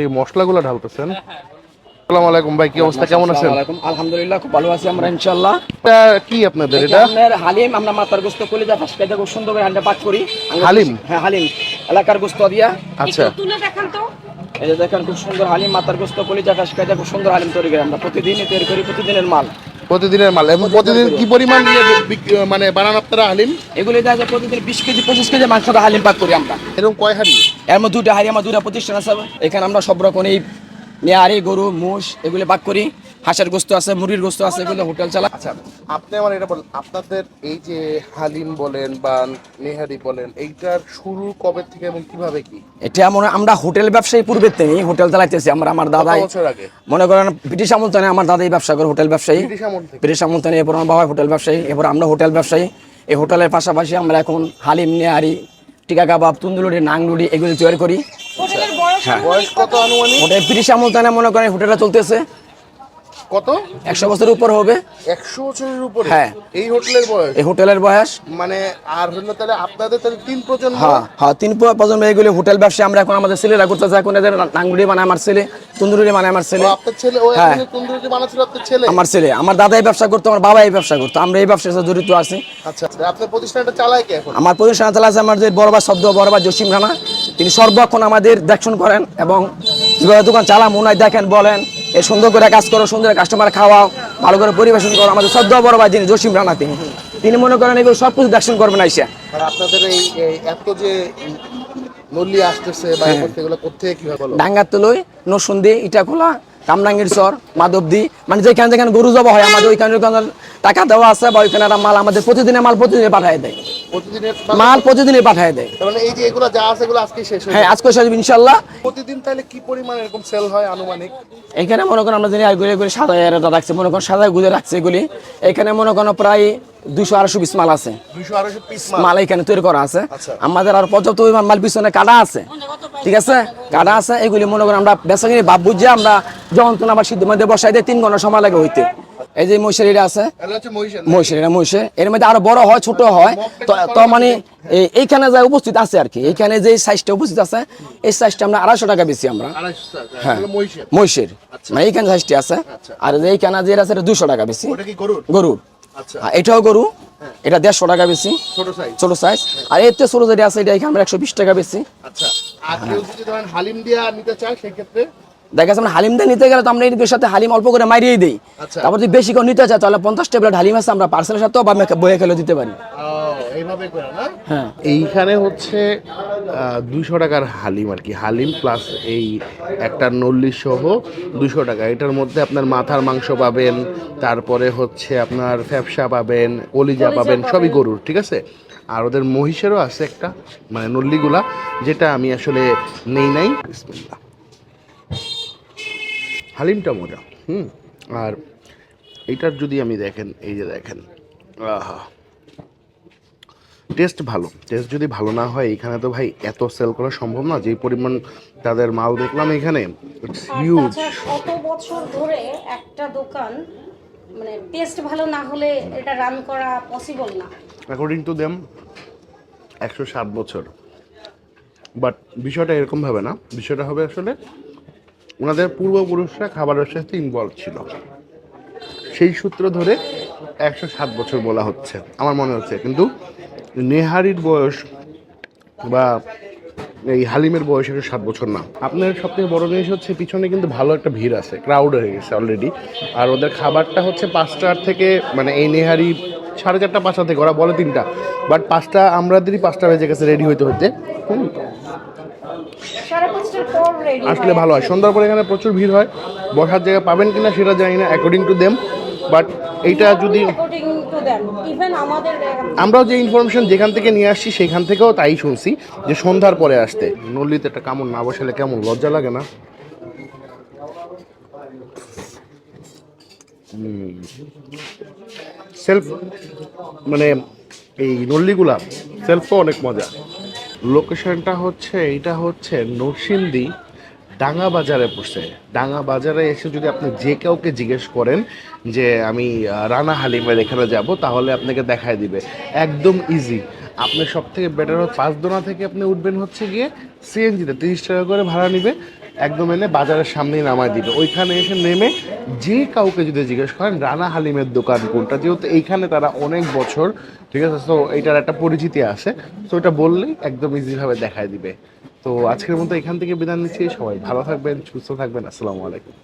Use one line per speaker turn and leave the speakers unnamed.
এই মশলাগুলো ঢালতেছেন। আসসালামু আলাইকুম ভাই কি অবস্থা? কেমন আছেন?
আলহামদুলিল্লাহ খুব ভালো আছি আমরা ইনশাআল্লাহ।
কি আপনাদের
এটা
এটা?
আপনার হালিম আমরা গোস্ত কলিজা ফাঁস সুন্দর করে হান্ডা পাক করি।
হালিম?
হ্যাঁ হালিম। এলাকার গোস্ত দিয়া।
আচ্ছা।
তুলে দেখান তো।
এই যে দেখেন খুব সুন্দর হালিম মাথার গোস্ত কলিজা ফাঁস খাইতে খুব সুন্দর হালিম তৈরি করি আমরা। প্রতিদিনই তৈরি করি প্রতিদিনের মাল।
প্রতিদিনের মাল এবং প্রতিদিন কি পরিমাণ ইয়ে বিক- মানে বানান আপনারা হালিম?
এগুলি দেখা যায় প্রতিদিন বিশ কেজি পঁচিশ কেজি মাংস হালিম পাক করি আমরা।
এরকম কয় হাড়ি?
এর মধ্যে দুটা হাড়ি আমার দুটা প্রতিষ্ঠান আছে। এখানে আমরা সব রকম এই নেয়ারি গরু মোষ এগুলি পাক করি। হাঁসের গোস্ত আছে মুরগির গোস্ত আছে এগুলো হোটেল চালা
আচ্ছা আপনি আমার এটা বলেন আপনাদের এই যে হালিম বলেন বা নেহারি বলেন এইটার শুরু কবে থেকে এবং কীভাবে কি?
এটা মনে হয় আমরা হোটেল ব্যবসায়ী পূর্বের থেকে হোটেল চালাইতেছি আমরা আমার দাদাই
বছর আগে?
মনে করেন ব্রিটিশ আমল তানে আমার দাদাই ব্যবসা করে হোটেল ব্যবসায়ী।
ব্রিটিশ আমল থেকে
ব্রিটিশ আমল এরপর আমার বাবা হোটেল ব্যবসায়ী এরপর আমরা হোটেল ব্যবসায়ী। এই হোটেলের পাশাপাশি আমরা এখন হালিম নেহারি টিকা কাবাব তুন্দুলুড়ি নাংলুড়ি এগুলো তৈরি করি।
হোটেলের বয়স
বয়স কত আনুমানিক?
হোটেল ব্রিটিশ আমল তানে মনে করেন হোটেলটা চলতেছে।
কত?
একশো বছরের উপর হবে।
একশো বছরের উপরে?
হ্যাঁ।
এই হোটেলের বয়স?
এই হোটেলের বয়স।
মানে আর হলো তাহলে আপনাদের তাহলে তিন প্রজন্ম?
হ্যাঁ হ্যাঁ তিন প্রজন্ম এগুলি হোটেল ব্যবসা আমরা এখন আমাদের ছেলেরা করতেছে এখন এদের নাঙ্গুড়ি আমার ছেলে তন্দুরি মানে আমার ছেলে।
আপনার ছেলে? ও
হ্যাঁ।
এখন তন্দুরি বানাচ্ছিল আপনার ছেলে?
আমার ছেলে। আমার দাদাই ব্যবসা করতো আমার বাবাই ব্যবসা করতো। আমরা এই ব্যবসার সাথে জড়িত আছি।
আচ্ছা আচ্ছা। আপনার প্রতিষ্ঠানটা চালায় কি এখন?
আমার প্রতিষ্ঠান চালাচ্ছে আমাদের বড়বা শব্দ বড়বা জসিম রানা তিনি সর্বক্ষণ আমাদের দেখশন করেন এবং দোকান চালা মনে দেখেন বলেন। এ সুন্দর করে কাজ করো সুন্দর কাস্টমার খাওয়াও ভালো করে পরিবেশন করো। আমাদের সদ্য ভাই যিনি জসিম রানা তিনি। তিনি মনে করেন এগুলো সব কিছু দেখশন করবেন আইসা।
আপনাদের এই এত যে নল্লি আসতেছে বা
হ্যাঁ।
এগুলো কোথা থেকে কীভাবে হলো?
ডাঙ্গার তলই নসুন্দি ইটাখোলা কামরাঙ্গীর চর মাধবদি মানে যেখানে যেখানে গরু জবা হয় আমাদের ওইখানে ওইখানে টাকা দেওয়া আছে বা ওইখানে মাল আমাদের প্রতিদিনের মাল প্রতিদিনে পাঠিয়ে দেয়। মাল প্রতিদিনে পাঠিয়ে দেয়।
মানে এই যে এগুলো যা আছে এগুলো আজকে শেষ হয়ে
হ্যাঁ। আজকে সাহেব ইনশাল্লাহ
প্রতিদিন তাহলে কি পরিমাণ এরকম সেল হয় আনুমানিক?
এখানে মনে করেন আমরা ঘুরে ঘুরে সাদা রাখছি মনে করেন সাদা গুজে রাখছে এগুলি। এখানে মনে করেন প্রায় দুশো আড়াইশো পিস মাল আছে।
দুইশো
মাল। এখানে তৈরি করা আছে।
আচ্ছা।
আমাদের আর পর্যাপ্ত পরিমাণ মাল পিছনে কাটা আছে। ঠিক আছে? কাটা আছে এগুলি মনে করেন আমরা বেসা কিনে ভাব বুঝে আমরা যখন তো আবার সিদ্ধ মধ্যে বসাই দিয়ে তিন ঘণ্টা সময় লাগে হইতে। এই যে মহিষারিটা আছে।
মহিষের
এর মধ্যে আরও বড় হয় ছোট হয়। তো মানে এইখানে যা উপস্থিত আছে আর কি। এইখানে যে সাইজটা উপস্থিত আছে এই সাইজটা আমরা আড়াইশো টাকা বেশি আমরা। হ্যাঁ।
মহিষের।
মহিষের। মানে এইখানে সাইজটি আছে আর যে এইখানে যে আছে দুশো টাকা বেশি
গরুর? আচ্ছা
আর এটাও গরু। এটা দেড়শো টাকা বেশি।
ছোট সাইজ
আর এর থেকে ছোট যেটা আছে এটা এখানে একশো বিশ টাকা বেশি।
আচ্ছা। আর কেউ যদি ধরেন হালিম দিয়া নিতে চায় সেক্ষেত্রে?
দেখা যাচ্ছে আমরা হালিম দিয়ে নিতে গেলে তো আমরা এর সাথে হালিম অল্প করে মারিয়ে দিই।
আচ্ছা।
তারপর যদি বেশি করে নিতে চাই তাহলে পঞ্চাশ টেবলেট হালিম আছে আমরা পার্সেলের সাথেও বা বয়ে খেলে দিতে পারি। হ্যাঁ।
এইখানে হচ্ছে দুইশো টাকার হালিম আর কি। হালিম প্লাস এই একটা নল্লি সহ দুশো টাকা। এটার মধ্যে আপনার মাথার মাংস পাবেন তারপরে হচ্ছে আপনার ফ্যাপসা পাবেন কলিজা পাবেন সবই গরুর ঠিক আছে? আর ওদের মহিষেরও আছে একটা মানে নল্লিগুলা যেটা আমি আসলে নেই নাই। হালিমটা মজা হুম? আর এইটার যদি আমি দেখেন এই যে দেখেন আহা। টেস্ট ভালো। টেস্ট যদি ভালো না হয় এখানে তো ভাই এত সেল করা সম্ভব না। যে পরিমাণ তাদের মাল দেখলাম এখানে হিউজ
কত বছর ধরে একটা দোকান মানে টেস্ট ভালো না হলে এটা রান করা পসিবল না।
অ্যাকর্ডিং টু দেম একশো সাত বছর। বাট বিষয়টা এরকম ভাবে না। বিষয়টা হবে আসলে ওনাদের পূর্বপুরুষরা খাবারের সাথে ইনভলভ ছিল। সেই সূত্র ধরে একশো সাত বছর বলা হচ্ছে। আমার মনে হচ্ছে। কিন্তু নেহারির বয়স বা এই হালিমের বয়স এটা সাত বছর না। আপনার সবথেকে বড় জিনিস হচ্ছে পিছনে কিন্তু ভালো একটা ভিড় আছে ক্রাউড হয়ে গেছে অলরেডি আর ওদের খাবারটা হচ্ছে পাঁচটার থেকে মানে এই নেহারি সাড়ে চারটা পাঁচটা থেকে ওরা বলে তিনটা। বাট পাঁচটা আমাদেরই পাঁচটা বেজে গেছে রেডি হইতে
রেডি
আসলে ভালো হয়। সন্ধ্যার পরে এখানে প্রচুর ভিড় হয়। বসার জায়গা পাবেন কিনা সেটা জানি না অ্যাকর্ডিং টু দেম বাট এইটা যদি আমরাও যে ইনফরমেশন যেখান থেকে নিয়ে আসছি, সেখান থেকেও তাই শুনছি যে সন্ধ্যার পরে আসতে। নল্লিতে একটা কামড় না বসালে কেমন লজ্জা লাগে না? সেলফ মানে এই নল্লিগুলা সেলফও অনেক মজা। লোকেশনটা হচ্ছে, এইটা হচ্ছে নরসিংদী ডাঙ্গা বাজারে পড়ছে। ডাঙ্গা বাজারে এসে যদি আপনি যে কাউকে জিজ্ঞেস করেন যে, আমি রানা হালিমের এখানে যাব, তাহলে আপনাকে দেখায় দিবে। একদম ইজি আপনি সব থেকে বেটার হয় পাঁচদোনা থেকে আপনি উঠবেন হচ্ছে গিয়ে সিএনজিতে তিরিশ টাকা করে ভাড়া নিবে, একদম এনে বাজারের সামনেই নামায় দিবে। ওইখানে এসে নেমে যে কাউকে যদি জিজ্ঞেস করেন, রানা হালিমের দোকান কোনটা? যেহেতু এইখানে তারা অনেক বছর, ঠিক আছে? তো এইটার একটা পরিচিতি আছে। তো এটা বললেই একদম ইজিভাবে দেখায় দিবে। তো আজকের মতো এখান থেকে বিদায় নিচ্ছি। সবাই ভালো থাকবেন সুস্থ থাকবেন। আসসালামু আলাইকুম।